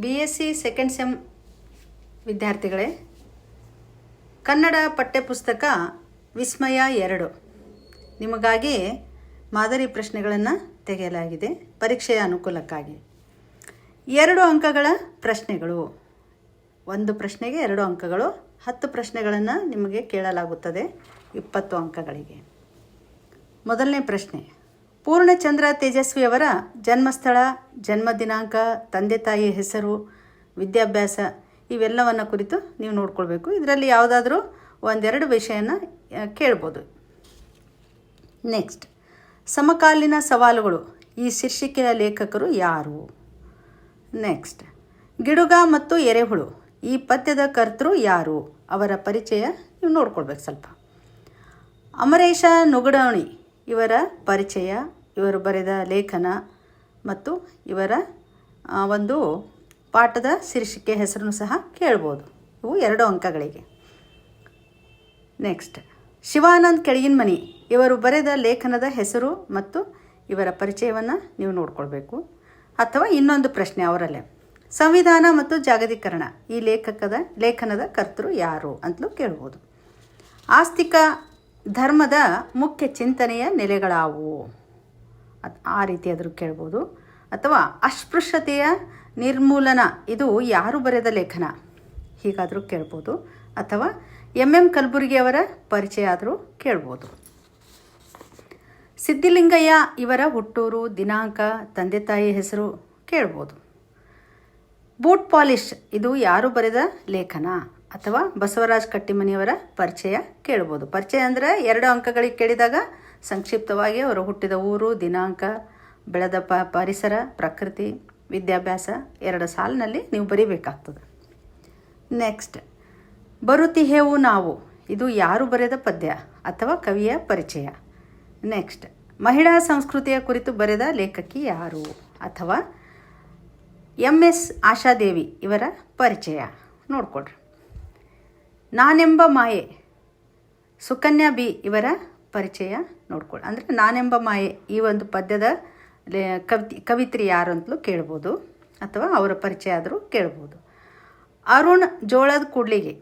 B S C second sem ವಿದ್ಯಾರ್ಥಿಗಳೇ, ಕನ್ನಡ ಪಠ್ಯಪುಸ್ತಕ ವಿಸ್ಮಯ ಎರಡು. ನಿಮಗಾಗಿ ಮಾದರಿ ಪ್ರಶ್ನೆಗಳನ್ನು ತೆಗೆಯಲಾಗಿದೆ, ಪರೀಕ್ಷೆಯ ಅನುಕೂಲಕ್ಕಾಗಿ. ಎರಡು ಅಂಕಗಳ ಪ್ರಶ್ನೆಗಳು. ಒಂದು ಪ್ರಶ್ನೆಗೆ ಎರಡು ಅಂಕಗಳು, ಹತ್ತು ಪ್ರಶ್ನೆಗಳನ್ನು ನಿಮಗೆ ಕೇಳಲಾಗುತ್ತದೆ, ಇಪ್ಪತ್ತು ಅಂಕಗಳಿಗೆ. ಮೊದಲನೇ ಪ್ರಶ್ನೆ. ಪೂರ್ಣಚಂದ್ರ ತೇಜಸ್ವಿಯವರ ಜನ್ಮಸ್ಥಳ, ಜನ್ಮ ದಿನಾಂಕ, ತಂದೆ ತಾಯಿ ಹೆಸರು, ವಿದ್ಯಾಭ್ಯಾಸ ಇವೆಲ್ಲವನ್ನು ಕುರಿತು ನೀವು ನೋಡ್ಕೊಳ್ಬೇಕು. ಇದರಲ್ಲಿ ಯಾವುದಾದ್ರೂ ಒಂದೆರಡು ವಿಷಯನ ಕೇಳ್ಬೋದು. ನೆಕ್ಸ್ಟ್, ಸಮಕಾಲೀನ ಸವಾಲುಗಳು. ಈ ಶೀರ್ಷಿಕೆಯ ಲೇಖಕರು ಯಾರು? ನೆಕ್ಸ್ಟ್, ಗಿಡುಗ ಮತ್ತು ಎರೆಹುಳು. ಈ ಪದ್ಯದ ಕರ್ತೃ ಯಾರು? ಅವರ ಪರಿಚಯ ನೀವು ನೋಡ್ಕೊಳ್ಬೇಕು ಸ್ವಲ್ಪ. ಅಮರೇಶ ನುಗಡೋಣಿ ಇವರ ಪರಿಚಯ. ಇವರು ಬರೆದ ಲೇಖನ ಮತ್ತು ಇವರ ಒಂದು ಪಾಠದ ಶೀರ್ಷಿಕೆ ಹೆಸರನ್ನು ಸಹ ಕೇಳ್ಬೋದು. ಇವು ಎರಡು ಅಂಕಗಳಿಗೆ. ನೆಕ್ಸ್ಟ್ ಶಿವಾನಂದ್ ಕೆಳಗಿನ ಮನಿ ಇವರು ಬರೆದ ಲೇಖನದ ಹೆಸರು ಮತ್ತು ಇವರ ಪರಿಚಯವನ್ನು ನೀವು ನೋಡ್ಕೊಳ್ಬೇಕು. ಅಥವಾ ಇನ್ನೊಂದು ಪ್ರಶ್ನೆ ಅವರಲ್ಲೇ. ಸಂವಿಧಾನ ಮತ್ತು ಜಾಗತೀಕರಣ ಈ ಲೇಖಕದ, ಲೇಖನದ ಕರ್ತರು ಯಾರು ಅಂತಲೂ ಕೇಳ್ಬೋದು. ಆಸ್ತಿಕ ಧರ್ಮದ ಮುಖ್ಯ ಚಿಂತನೆಯ ನೆಲೆಗಳಾವುವು ಅದ್- ಆ ರೀತಿ ಆದರೂ ಕೇಳ್ಬೋದು. ಅಥವಾ ಅಸ್ಪೃಶ್ಯತೆಯ ನಿರ್ಮೂಲನ, ಇದು ಯಾರು ಬರೆದ ಲೇಖನ? ಹೀಗಾದರೂ ಕೇಳ್ಬೋದು. ಅಥವಾ ಎಂ ಎಂ ಕಲಬುರ್ಗಿಯವರ ಪರಿಚಯ ಆದರೂ ಕೇಳ್ಬೋದು. ಸಿದ್ಧಿಲಿಂಗಯ್ಯ ಇವರ ಹುಟ್ಟೂರು, ದಿನಾಂಕ, ತಂದೆ ತಾಯಿ ಹೆಸರು ಕೇಳ್ಬೋದು. ಬೂಟ್ ಪಾಲಿಶ್, ಇದು ಯಾರು ಬರೆದ ಲೇಖನ? ಅಥವಾ ಬಸವರಾಜ್ ಕಟ್ಟಿಮನಿಯವರ ಪರಿಚಯ ಕೇಳ್ಬೋದು. ಪರಿಚಯ ಅಂದರೆ ಎರಡು ಅಂಕಗಳಿಗೆ ಕೇಳಿದಾಗ ಸಂಕ್ಷಿಪ್ತವಾಗಿ ಅವರು ಹುಟ್ಟಿದ ಊರು, ದಿನಾಂಕ, ಬೆಳೆದ ಪ, ಪರಿಸರ, ಪ್ರಕೃತಿ, ವಿದ್ಯಾಭ್ಯಾಸ ಎರಡು ಸಾಲಿನಲ್ಲಿ ನೀವು ಬರೀಬೇಕಾಗ್ತದೆ. ನೆಕ್ಸ್ಟ್ ಬರುತಿಹೇವು ನಾವು. ಇದು ಯಾರು ಬರೆದ ಪದ್ಯ ಅಥವಾ ಕವಿಯ ಪರಿಚಯ? ನೆಕ್ಸ್ಟ್ ಮಹಿಳಾ ಸಂಸ್ಕೃತಿಯ ಕುರಿತು ಬರೆದ ಲೇಖಕಿ ಯಾರು ಅಥವಾ ಎಂ ಎಸ್ ಆಶಾದೇವಿ ಇವರ ಪರಿಚಯ? ನೋಡ್ಕೊಡ್ರಿ ನಾನೆಂಬ ಮಾಯೆ. ಸುಕನ್ಯಾ ಬಿ ಇವರ ಪರಿಚಯ ನೋಡ್ಕೊಳ್ಳಿ ಅಂದರೆ ನಾನೆಂಬ ಮಾಯೆ ಈ ಒಂದು ಪದ್ಯದ ಕವಿತಿ, ಕವಿತ್ರಿ ಯಾರು ಅಂತಲೂ ಕೇಳ್ಬೋದು ಅಥವಾ ಅವರ ಪರಿಚಯ ಆದರೂ ಕೇಳ್ಬೋದು. ಅರುಣ್ ಜೋಳದ ಕೂಡ್ಲಿಗೆ.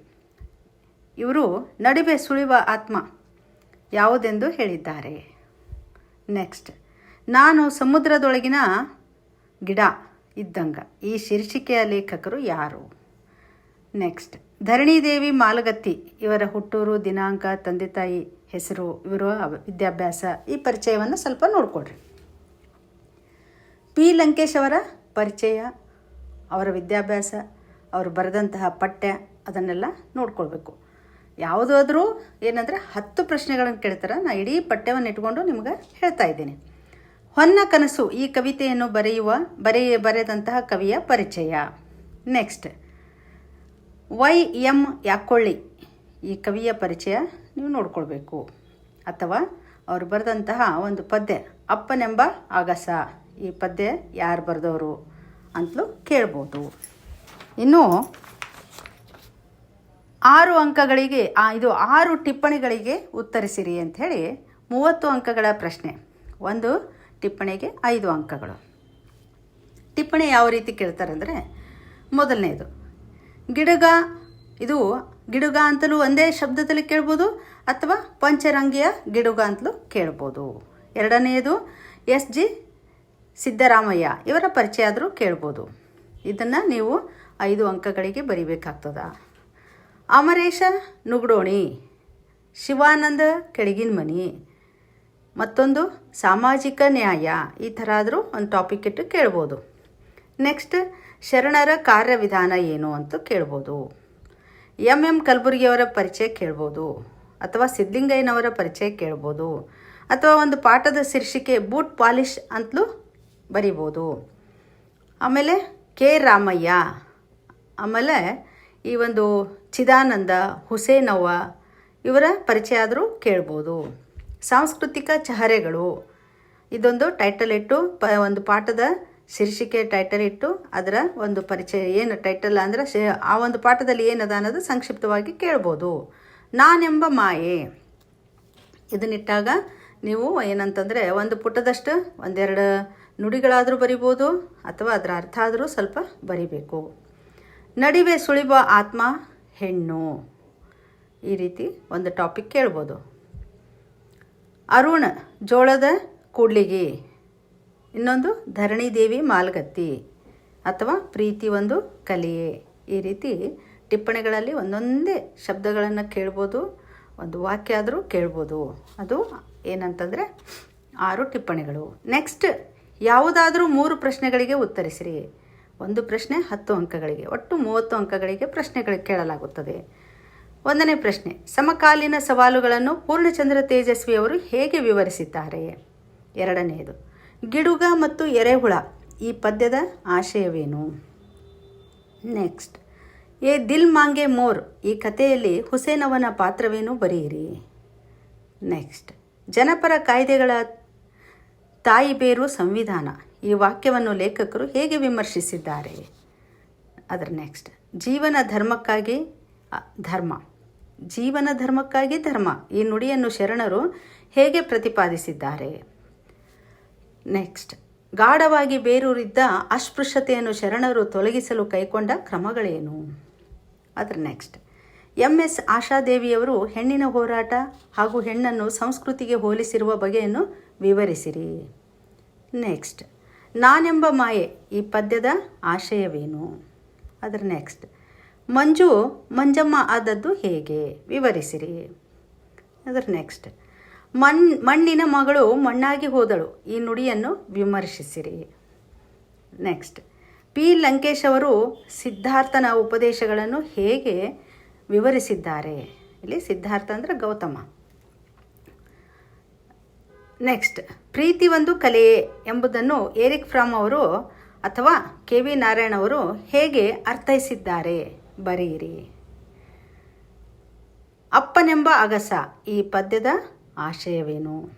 ಇವರು ನಡುವೆ ಸುಳಿವ ಆತ್ಮ ಯಾವುದೆಂದು ಹೇಳಿದ್ದಾರೆ. ನೆಕ್ಸ್ಟ್, ನಾನು ಸಮುದ್ರದೊಳಗಿನ ಗಿಡ ಇದ್ದಂಗ. ಈ ಶೀರ್ಷಿಕೆಯ ಲೇಖಕರು ಯಾರು? ನೆಕ್ಸ್ಟ್ ಧರಣಿದೇವಿ ಮಾಲಗತ್ತಿ, ಇವರ ಹುಟ್ಟೂರು, ದಿನಾಂಕ, ತಂದೆ ತಾಯಿ ಹೆಸರು, ಇವರು ವಿದ್ಯಾಭ್ಯಾಸ, ಈ ಪರಿಚಯವನ್ನು ಸ್ವಲ್ಪ ನೋಡಿಕೊಡ್ರಿ ಪಿ. ಲಂಕೇಶ್ ಅವರ ಪರಿಚಯ, ಅವರ ವಿದ್ಯಾಭ್ಯಾಸ, ಅವರು ಬರೆದಂತಹ ಪಠ್ಯ, ಅದನ್ನೆಲ್ಲ ನೋಡ್ಕೊಳ್ಬೇಕು. ಯಾವುದಾದ್ರೂ ಏನಂದರೆ ಹತ್ತು ಪ್ರಶ್ನೆಗಳನ್ನು ಕೇಳ್ತಾರೆ, ನಾ ಇಡೀ ಪಠ್ಯವನ್ನು ಇಟ್ಕೊಂಡು ನಿಮ್ಗೆ ಹೇಳ್ತಾ ಇದ್ದೀನಿ. ಹೊನ್ನ ಕನಸು, ಈ ಕವಿತೆಯನ್ನು ಬರೆಯುವ, ಬರೆಯ, ಬರೆದಂತಹ ಕವಿಯ ಪರಿಚಯ. ನೆಕ್ಸ್ಟ್. Y M Yakolli. ಈ ಕವಿಯ ಪರಿಚಯ ನೀವು ನೋಡ್ಕೊಳ್ಬೇಕು. ಅಥವಾ ಅವರು ಬರೆದಂತಹ ಒಂದು ಪದ್ಯ, ಅಪ್ಪನೆಂಬ ಆಗಸ. ಈ ಪದ್ಯ ಯಾರು ಬರೆದವರು ಅಂತಲೂ ಕೇಳ್ಬೋದು. ಇನ್ನು ಆರು ಅಂಕಗಳಿಗೆ ಇದು ಆರು ಟಿಪ್ಪಣಿಗಳಿಗೆ ಉತ್ತರಿಸಿರಿ ಅಂಥೇಳಿ ಮೂವತ್ತು ಅಂಕಗಳ ಪ್ರಶ್ನೆ. ಒಂದು ಟಿಪ್ಪಣಿಗೆ ಐದು ಅಂಕಗಳು. ಟಿಪ್ಪಣಿ ಯಾವ ರೀತಿ ಕೇಳ್ತಾರೆ ಅಂದರೆ ಮೊದಲನೇದು. ಗಿಡಗ. ಇದು ಗಿಡುಗ ಅಂತಲೂ ಒಂದೇ ಶಬ್ದದಲ್ಲಿ ಕೇಳ್ಬೋದು ಅಥವಾ ಪಂಚರಂಗಿಯ ಗಿಡುಗ ಅಂತಲೂ ಕೇಳ್ಬೋದು. ಎರಡನೆಯದು ಎಸ್ ಜಿ ಸಿದ್ದರಾಮಯ್ಯ, ಇವರ ಪರಿಚಯ ಆದರೂ ಕೇಳ್ಬೋದು. ಇದನ್ನು ನೀವು ಐದು ಅಂಕಗಳಿಗೆ ಬರಿಬೇಕಾಗ್ತದ. ಅಮರೇಶ ನುಗ್ಡೋಣಿ, ಶಿವಾನಂದ ಕೆಳಗಿನ ಮನಿ ಮತ್ತೊಂದು ಸಾಮಾಜಿಕ ನ್ಯಾಯ, ಈ ಥರ ಆದರೂ ಒಂದು ಟಾಪಿಕ್ ಇಟ್ಟು ಕೇಳ್ಬೋದು. ನೆಕ್ಸ್ಟ್ ಶರಣರ ಕಾರ್ಯವಿಧಾನ ಏನು ಅಂತ ಕೇಳ್ಬೋದು. ಎಂ ಎಂ ಕಲಬುರ್ಗಿಯವರ ಪರಿಚಯ ಕೇಳ್ಬೋದು, ಅಥವಾ ಸಿದ್ಧಲಿಂಗಯ್ಯನವರ ಪರಿಚಯ ಕೇಳ್ಬೋದು, ಅಥವಾ ಒಂದು ಪಾಠದ ಶೀರ್ಷಿಕೆ ಬೂಟ್ ಪಾಲಿಶ್ ಅಂತಲೂ ಬರಿಬೋದು. ಆಮೇಲೆ ಕೆ ರಾಮಯ್ಯ, ಆಮೇಲೆ ಈ ಒಂದು ಚಿದಾನಂದ, ಹುಸೇನವ್ವ ಇವರ ಪರಿಚಯ ಆದರೂ ಕೇಳ್ಬೋದು. ಸಾಂಸ್ಕೃತಿಕ ಚಹರೆಗಳು, ಇದೊಂದು ಟೈಟಲ್ ಇಟ್ಟು ಪ ಒಂದು ಪಾಠದ ಶೀರ್ಷಿಕೆ ಟೈಟಲ್ ಇಟ್ಟು ಅದರ ಒಂದು ಪರಿಚಯ, ಏನು ಟೈಟಲ್ ಅಂದರೆ ಆ ಒಂದು ಪಾಠದಲ್ಲಿ ಏನದ ಅನ್ನೋದು ಸಂಕ್ಷಿಪ್ತವಾಗಿ ಕೇಳ್ಬೋದು. ನಾನೆಂಬ ಮಾಯೆ. ಇದನ್ನಿಟ್ಟಾಗ ನೀವು ಏನಂತಂದರೆ ಒಂದು ಪುಟದಷ್ಟು ಒಂದೆರಡು ನುಡಿಗಳಾದರೂ ಬರಿಬೋದು ಅಥವಾ ಅದರ ಅರ್ಥ ಆದರೂ ಸ್ವಲ್ಪ ಬರಿಬೇಕು. ನಡಿವೆ ಸುಳಿಬ ಆತ್ಮ, ಹೆಣ್ಣು. ಈ ರೀತಿ ಒಂದು ಟಾಪಿಕ್ ಕೇಳ್ಬೋದು. ಅರುಣ್ ಜೋಳದ ಕೂಡ್ಲಿಗಿ. ಇನ್ನೊಂದು ಧರಣಿ ದೇವಿ ಮಾಲ್ಗತ್ತಿ ಅಥವಾ ಪ್ರೀತಿ ಒಂದು ಕಲೆಯೇ. ಈ ರೀತಿ ಟಿಪ್ಪಣಿಗಳಲ್ಲಿ ಒಂದೊಂದೇ ಶಬ್ದಗಳನ್ನು ಕೇಳ್ಬೋದು, ಒಂದು ವಾಕ್ಯ ಆದರೂ ಕೇಳ್ಬೋದು. ಅದು ಏನಂತಂದರೆ ಆರು ಟಿಪ್ಪಣಿಗಳು. ನೆಕ್ಸ್ಟ್ ಯಾವುದಾದರೂ ಮೂರು ಪ್ರಶ್ನೆಗಳಿಗೆ ಉತ್ತರಿಸಿರಿ. ಒಂದು ಪ್ರಶ್ನೆ ಹತ್ತು ಅಂಕಗಳಿಗೆ, ಒಟ್ಟು ಮೂವತ್ತು ಅಂಕಗಳಿಗೆ ಪ್ರಶ್ನೆಗಳು ಕೇಳಲಾಗುತ್ತದೆ. ಒಂದನೇ ಪ್ರಶ್ನೆ, ಸಮಕಾಲೀನ ಸವಾಲುಗಳನ್ನು ಪೂರ್ಣಚಂದ್ರ ತೇಜಸ್ವಿಯವರು ಹೇಗೆ ವಿವರಿಸಿದ್ದಾರೆ? ಎರಡನೆಯದು ಗಿಡುಗ ಮತ್ತು ಎರೆಹುಳ. ಈ ಪದ್ಯದ ಆಶಯವೇನು? ನೆಕ್ಸ್ಟ್. ಎ ದಿಲ್ ಮಾಂಗೆ ಮೋರ್, ಈ ಕಥೆಯಲ್ಲಿ ಹುಸೇನವನ ಪಾತ್ರವೇನು ಬರೆಯಿರಿ. ನೆಕ್ಸ್ಟ್. ಜನಪರ ಕಾಯ್ದೆಗಳ ತಾಯಿ ಬೇರು ಸಂವಿಧಾನ. ಈ ವಾಕ್ಯವನ್ನು ಲೇಖಕರು ಹೇಗೆ ವಿಮರ್ಶಿಸಿದ್ದಾರೆ? ಅದರ ನೆಕ್ಸ್ಟ್. ಜೀವನ ಧರ್ಮಕ್ಕಾಗಿ ಧರ್ಮ. ಜೀವನ ಧರ್ಮಕ್ಕಾಗಿ ಧರ್ಮ. ಈ ನುಡಿಯನ್ನು ಶರಣರು ಹೇಗೆ ಪ್ರತಿಪಾದಿಸಿದ್ದಾರೆ? ನೆಕ್ಸ್ಟ್ ಗಾಢವಾಗಿ ಬೇರೂರಿದ್ದ ಅಸ್ಪೃಶ್ಯತೆಯನ್ನು ಶರಣರು ತೊಲಗಿಸಲು ಕೈಗೊಂಡ ಕ್ರಮಗಳೇನು? ಅದರ ನೆಕ್ಸ್ಟ್ ಎಂ ಎಸ್ ಆಶಾದೇವಿಯವರು ಹೆಣ್ಣಿನ ಹೋರಾಟ ಹಾಗೂ ಹೆಣ್ಣನ್ನು ಸಂಸ್ಕೃತಿಗೆ ಹೋಲಿಸಿರುವ ಬಗೆಯನ್ನು ವಿವರಿಸಿರಿ. ನೆಕ್ಸ್ಟ್ ನಾನೆಂಬ ಮಾಯೆ ಈ ಪದ್ಯದ ಆಶಯವೇನು? ಅದರ ನೆಕ್ಸ್ಟ್ ಮಂಜು ಮಂಜಮ್ಮ ಆದದ್ದು ಹೇಗೆ? ವಿವರಿಸಿರಿ. ಅದರ ನೆಕ್ಸ್ಟ್ ಮಣ್, ಮಣ್ಣಿನ ಮಗಳು ಮಣ್ಣಾಗಿ ಹೋದಳು. ಈ ನುಡಿಯನ್ನು ವಿಮರ್ಶಿಸಿರಿ. Next P. ಲಂಕೇಶ್ ಅವರು ಸಿದ್ಧಾರ್ಥನ ಉಪದೇಶಗಳನ್ನು ಹೇಗೆ ವಿವರಿಸಿದ್ದಾರೆ? ಇಲ್ಲಿ ಸಿದ್ಧಾರ್ಥ ಅಂದರೆ ಗೌತಮ. ನೆಕ್ಸ್ಟ್ ಪ್ರೀತಿ ಒಂದು ಕಲೆಯೇ ಎಂಬುದನ್ನು ಏರಿಕ್ ಫ್ರಾಮ್ ಅವರು ಅಥವಾ ಕೆ. ವಿ. ನಾರಾಯಣ್ ಅವರು ಹೇಗೆ ಅರ್ಥೈಸಿದ್ದಾರೆ? ಬರೆಯಿರಿ. ಅಪ್ಪನೆಂಬ ಅಗಸ ಈ ಪದ್ಯದ ಆಶಯವೇನು?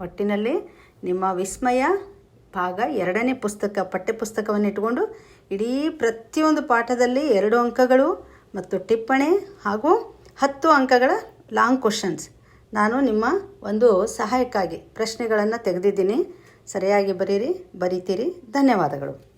ಒಟ್ಟಿನಲ್ಲಿ ನಿಮ್ಮ ವಿಸ್ಮಯ ಭಾಗ ಎರಡನೇ ಪುಸ್ತಕ ಪಠ್ಯಪುಸ್ತಕವನ್ನು ಇಟ್ಕೊಂಡು ಇಡೀ ಪ್ರತಿಯೊಂದು ಪಾಠದಲ್ಲಿ ಎರಡು ಅಂಕಗಳು ಮತ್ತು ಟಿಪ್ಪಣಿ ಹಾಗೂ ಹತ್ತು ಅಂಕಗಳ ಲಾಂಗ್ ಕ್ವಶನ್ಸ್. ನಾನು ನಿಮ್ಮ ಒಂದು ಸಹಾಯಕ್ಕಾಗಿ ಪ್ರಶ್ನೆಗಳನ್ನು ತೆಗೆದಿದ್ದೀನಿ. ಸರಿಯಾಗಿ ಬರೀರಿ, ಬರಿತೀರಿ. ಧನ್ಯವಾದಗಳು.